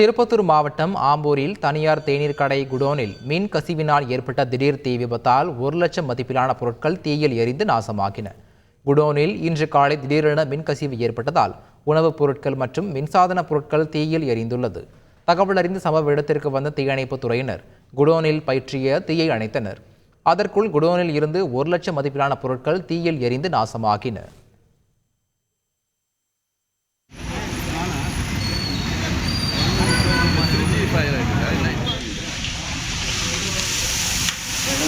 திருப்பத்தூர் மாவட்டம் ஆம்பூரில் தனியார் தேநீர் கடை குடோனில் மின் கசிவினால் ஏற்பட்ட திடீர் தீ விபத்தால் ஒரு லட்சம் மதிப்பிலான பொருட்கள் தீயில் எரிந்து நாசமாகின. குடோனில் இன்று காலை திடீரென மின் கசிவு ஏற்பட்டதால் உணவுப் பொருட்கள் மற்றும் மின்சாதன பொருட்கள் தீயில் எரிந்துள்ளது. தகவல் அறிந்து சம்பவ இடத்திற்கு வந்த தீயணைப்புத் துறையினர் குடோனில் பயிற்றிய தீயை அணைத்தனர். அதற்குள் குடோனில் இருந்து ஒரு லட்சம் மதிப்பிலான பொருட்கள் தீயில் எரிந்து நாசமாகின.